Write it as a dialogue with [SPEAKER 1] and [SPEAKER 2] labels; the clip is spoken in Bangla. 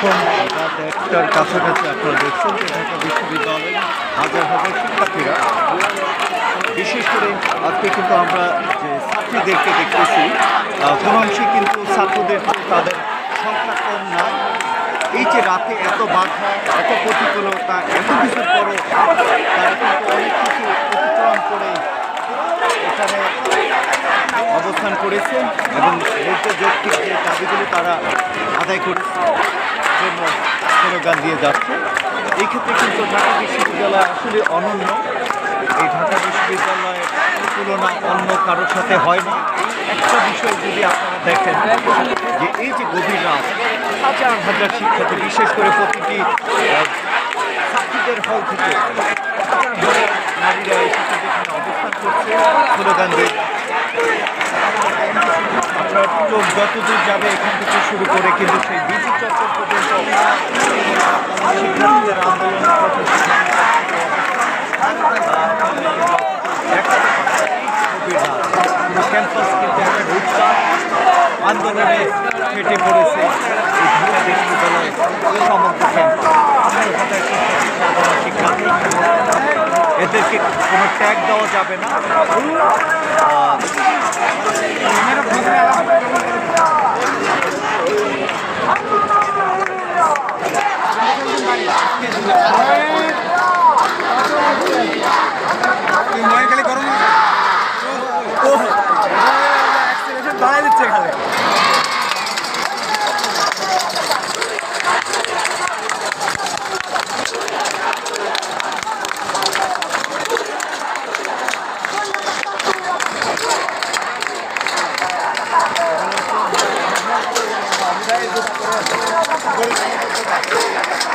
[SPEAKER 1] এখন একটার কাছাকাছি আপনারা দেখছেন যে ঢাকা বিশ্ববিদ্যালয়ে হাজার হাজার শিক্ষার্থীরা, বিশেষ করে আজকে কিন্তু আমরা যে ছাত্রীদেরকে দেখতেছি অংশে কিন্তু ছাত্রদের তাদের সংখ্যা কম না এই যে রাতে এত বাধা, এত প্রতিকূলতা, এত কিছুর পরও তারা কিন্তু অনেক কিছু অতিক্রম করে এখানে অবস্থান করেছে এবং বৌদ্ধ যৌক্তিক যে দাবিগুলো তারা আদায় করেছে। স্লোগান দিয়ে যাচ্ছে। এই ক্ষেত্রে কিন্তু ঢাকা বিশ্ববিদ্যালয় আসলে অনন্য। এই ঢাকা বিশ্ববিদ্যালয়ের তুলনা অন্য কারোর সাথে হয় না। একটা বিষয় যদি আপনারা দেখেন, যে এই যে গভীর রাত, হাজার হাজার শিক্ষার্থী, বিশেষ করে প্রতিটি ছাত্রীদের হল থেকে নারীরা অবস্থান করছে। আপনার যতদূর যাবে এখান থেকে শুরু করে কিন্তু সেই বিজি উৎসাহ আন্দোলনে ফেটে পড়েছে ঢাকা শিক্ষার্থী এদেরকে কোনো ট্যাগ দেওয়া যাবে না
[SPEAKER 2] খালি অ্যাক্সিলেশন বাড়াই দিচ্ছে খালি